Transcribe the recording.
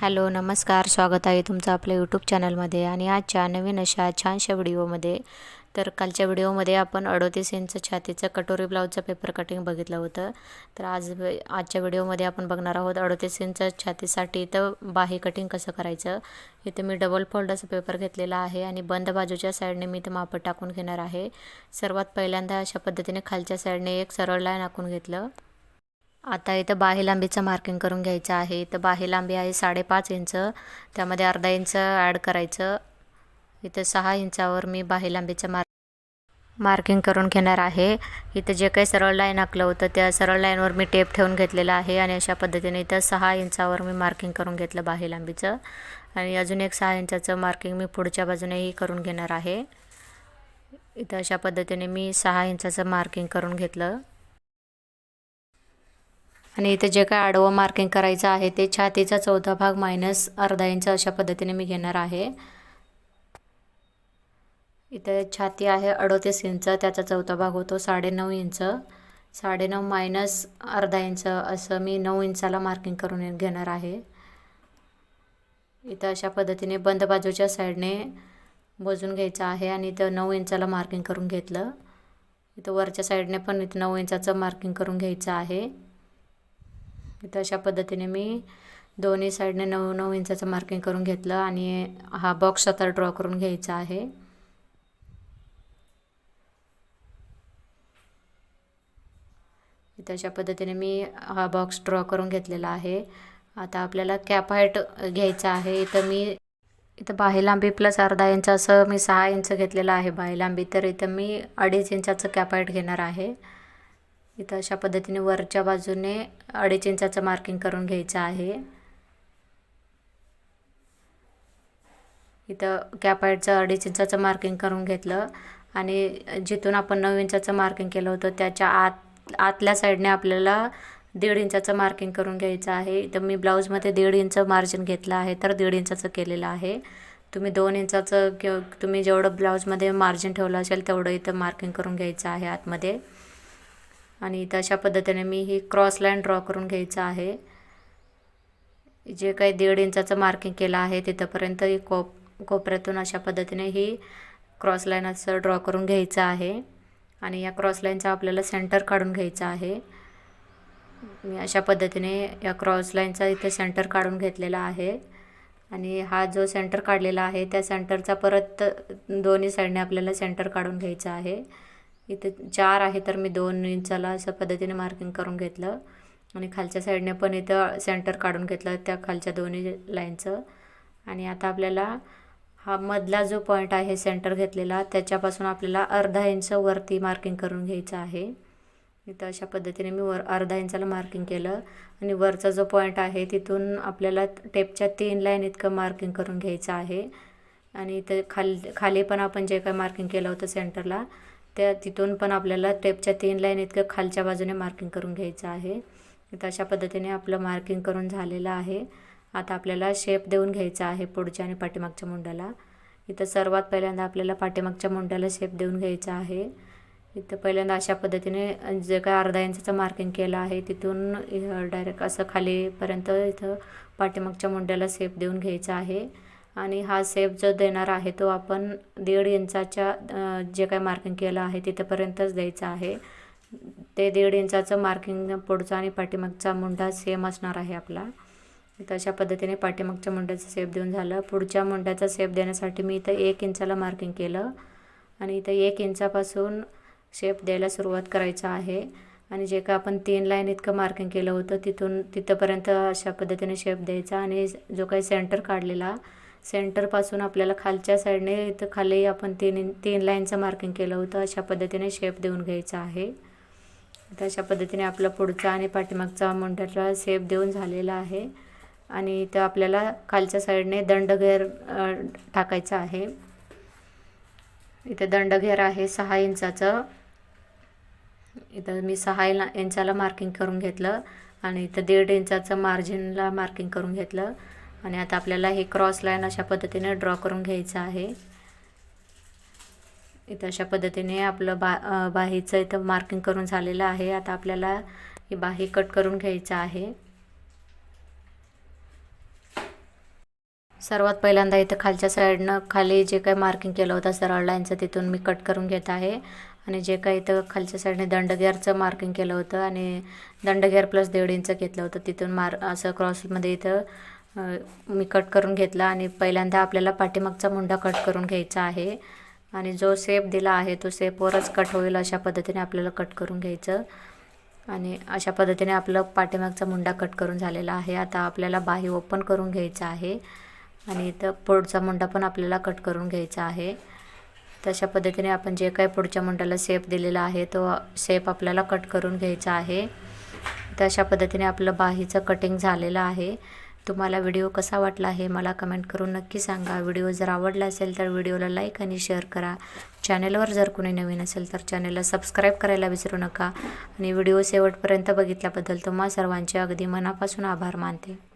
Hello नमस्कार. स्वागत आहे तुमचं आपल्या यूट्यूब चॅनलमध्ये आणि आजच्या नवीन अशा छानशा व्हिडिओमध्ये तर कालच्या व्हिडिओमध्ये आपण अडोतीस इंच छातीचं कटोरी ब्लाऊजचं पेपर कटिंग बघितलं होतं. तर आज आजच्या व्हिडिओमध्ये आपण बघणार आहोत अडोतीस इंच छातीसाठी तर बाही कटिंग कसं करायचं. इथे मी डबल फोल्डचं पेपर घेतलेला आहे आणि बंद बाजूच्या साईडने मी ते मापं टाकून घेणार आहे. सर्वात पहिल्यांदा अशा पद्धतीने खालच्या साईडने एक सरळ लाईन आखून घेतलं. आता इथं बाही लांबीचं मार्किंग करून घ्यायचं आहे. इथं बाही लांबी आहे साडेपाच इंच त्यामध्ये अर्धा इंच ॲड करायचं. इथं सहा इंचावर मी बाही लांबीचं मार्क मार्किंग करून घेणार आहे. इथं जे काही सरळ लाईन आखलं होतं त्या सरळ लाईनवर मी टेप ठेवून घेतलेलं आहे आणि अशा पद्धतीने इथं सहा इंचावर मी मार्किंग करून घेतलं बाही लांबीचं. आणि अजून एक सहा इंचाचं मार्किंग मी पुढच्या बाजूनेही करून घेणार आहे. इथं अशा पद्धतीने मी सहा इंचाचं मार्किंग करून घेतलं. आणि इथे जे काय आडवं मार्किंग करायचं आहे ते छातीचा चौथा भाग मायनस अर्धा इंच अशा पद्धतीने मी घेणार आहे. इथे छाती आहे अडोतीस इंच त्याचा चौथा भाग होतो साडेनऊ इंच. साडेनऊ मायनस अर्धा इंच असं मी नऊ इंचाला मार्किंग करून घेणार आहे. इथं अशा पद्धतीने बंद बाजूच्या साईडने मोजून घ्यायचं आहे आणि इथं नऊ इंचाला मार्किंग करून घेतलं. इथं वरच्या साईडने पण इथं नऊ इंचाचं मार्किंग करून घ्यायचं आहे. तर अशा पद्धतीने मी दोन्ही साईडने नऊ नऊ इंचाचं मार्किंग करून घेतलं आणि हा बॉक्स आता ड्रॉ करून घ्यायचा आहे. इथं अशा पद्धतीने मी हा बॉक्स ड्रॉ करून घेतलेला आहे. आता आपल्याला कॅप हाईट घ्यायचा आहे. इथं मी इथं बाही लांबी प्लस अर्धा इंच असं मी सहा इंच घेतलेलं आहे बाही लांबी. तर इथं मी अडीच इंचाचं कॅप हाईट घेणार आहे. इथं अशा पद्धतीने वरच्या बाजूने अडीच इंचाचं मार्किंग करून घ्यायचं आहे. इथं कॅपाईटचं अडीच इंचाचं मार्किंग करून घेतलं. आणि जिथून आपण नऊ इंचाचं मार्किंग केलं होतं त्याच्या आत आतल्या साईडने आपल्याला दीड इंचाचं मार्किंग करून घ्यायचं आहे. इथं मी ब्लाऊजमध्ये दीड इंच मार्जिन घेतलं आहे तर दीड इंचाचं केलेलं आहे. तुम्ही दोन इंचाचं किंवा तुम्ही जेवढं ब्लाऊजमध्ये मार्जिन ठेवलं असेल तेवढं इथं मार्किंग करून घ्यायचं आहे आतमध्ये. आणि तशा पद्धतीने मी ही क्रॉस लाईन ड्रॉ करून घ्यायचं आहे. जे काही दीड इंचाचं मार्किंग केलं आहे तिथंपर्यंत ही कोप कोपऱ्यातून अशा पद्धतीने ही क्रॉस लाईन असं ड्रॉ करून घ्यायचं आहे. आणि या क्रॉस लाईनचा आपल्याला सेंटर काढून घ्यायचा आहे. मी अशा पद्धतीने या क्रॉस लाईनचा इथे सेंटर काढून घेतलेला आहे. आणि हा जो सेंटर काढलेला आहे त्या सेंटरचा परत दोन्ही साईडने आपल्याला सेंटर काढून घ्यायचा आहे. इथे चार आहे तर मी दोन इंचाला अशा पद्धतीने मार्किंग करून घेतलं. आणि खालच्या साईडने पण इथं सेंटर काढून घेतलं त्या खालच्या दोन्ही लाईनचं. आणि आता आपल्याला हा मधला जो पॉईंट आहे सेंटर घेतलेला त्याच्यापासून आपल्याला अर्धा इंच वरती मार्किंग करून घ्यायचं आहे. इथं अशा पद्धतीने मी वर अर्धा इंचाला मार्किंग केलं. आणि वरचा जो पॉईंट आहे तिथून आपल्याला टेपच्या तीन लाईन इतकं मार्किंग करून घ्यायचं आहे. आणि इथं खाल खाली पण आपण जे काय मार्किंग केलं होतं सेंटरला त्या तिथून पण आपल्याला टेपच्या तीन लाईन इतकं खालच्या बाजूने मार्किंग करून घ्यायचं आहे. इथं अशा पद्धतीने आपलं मार्किंग करून झालेलं आहे. आता आपल्याला शेप देऊन घ्यायचा आहे पुढच्या आणि पाठीमागच्या मुंड्याला इथं सर्वात पहिल्यांदा आपल्याला पाठीमागच्या मुंड्याला शेप देऊन घ्यायचा आहे. इथं पहिल्यांदा अशा पद्धतीने जे काय अर्धा इंचाचं मार्किंग केलं आहे तिथून डायरेक्ट असं खालीपर्यंत इथं पाठीमागच्या मुंड्याला शेप देऊन घ्यायचा आहे. आणि हा सेप जो देणार आहे तो आपण दीड इंचाच्या जे काय मार्किंग केलं आहे तिथंपर्यंतच द्यायचं आहे. ते दीड इंचाचं मार्किंग पुढचा आणि पाठीमागचा मुंडा सेम असणार आहे आपला. तर अशा पद्धतीने पाठीमागच्या मुंड्याचं सेप देऊन झालं. पुढच्या मुंड्याचा सेप देण्यासाठी मी इथं एक इंचाला मार्किंग केलं. आणि इथं एक इंचापासून शेप द्यायला सुरुवात करायचं आहे. आणि जे का आपण तीन लाईन इतकं मार्किंग केलं होतं तिथून तिथंपर्यंत अशा पद्धतीने शेप द्यायचा. आणि जो काही सेंटर काढलेला सेंटरपासून आपल्याला खालच्या साईडने इथं खाली आपण तीन तीन लाईनचं मार्किंग केलं होतं. अशा पद्धतीने शेप देऊन घ्यायचा आहे. तर अशा पद्धतीने आपला पुढचा आणि पाठीमागचा मुंड्याला शेप देऊन झालेला आहे. आणि इथं आपल्याला खालच्या साईडने दंडघेर टाकायचा आहे. इथे दंडघेर आहे सहा इंचाचं. इथं मी सहा इंचाला मार्किंग करून घेतलं आणि इथं दीड इंचाचं मार्जिनला मार्किंग करून घेतलं. आणि आता आपल्याला हे क्रॉस लाईन अशा पद्धतीने ड्रॉ करून घ्यायचं आहे. इथं अशा पद्धतीने आपलं बा बाहीचं इथं मार्किंग करून झालेलं आहे. आता आपल्याला ही बाही कट करून घ्यायचं आहे. सर्वात पहिल्यांदा इथं खालच्या साईडनं खाली जे काही मार्किंग केलं होतं सरळ लाईनचं तिथून मी कट करून घेत आहे. आणि जे काही इथं खालच्या साईडने दंडगेअरचं मार्किंग केलं होतं आणि दंडगेअर प्लस दीड इंच घेतलं होतं तिथून मार असं क्रॉसमध्ये इथं मी कट करून घेतला आणि पहिल्यांदा आपल्याला पाठीमागचा मुंडा कट करून घ्यायचा आहे. आणि जो सेप दिला आहे तो सेपवरच कट होईल अशा पद्धतीने आपल्याला कट करून घ्यायचं. आणि अशा पद्धतीने आपलं पाठीमागचा मुंडा कट करून झालेला आहे. आता आपल्याला बाही ओपन करून घ्यायचं आहे. आणि इथं पुढचा मुंडा पण आपल्याला कट करून घ्यायचा आहे. तशा पद्धतीने आपण जे काही पुढच्या मुंड्याला सेप दिलेला आहे तो शेप आपल्याला कट करून घ्यायचा आहे. तशा पद्धतीने आपलं बाहीचं कटिंग झालेलं आहे. तुम्हाला व्हिडिओ कसा वाटला हे मला कमेंट करून नक्की सांगा. व्हिडिओ जर आवडला असेल तर व्हिडिओला लाईक आणि शेअर करा. चॅनलवर जर कोणी नवीन असेल तर चॅनलला सबस्क्राईब करायला विसरू नका. आणि व्हिडिओ शेवटपर्यंत बघितल्याबद्दल तुम्हा सर्वांचे अगदी मनापासून आभार मानते.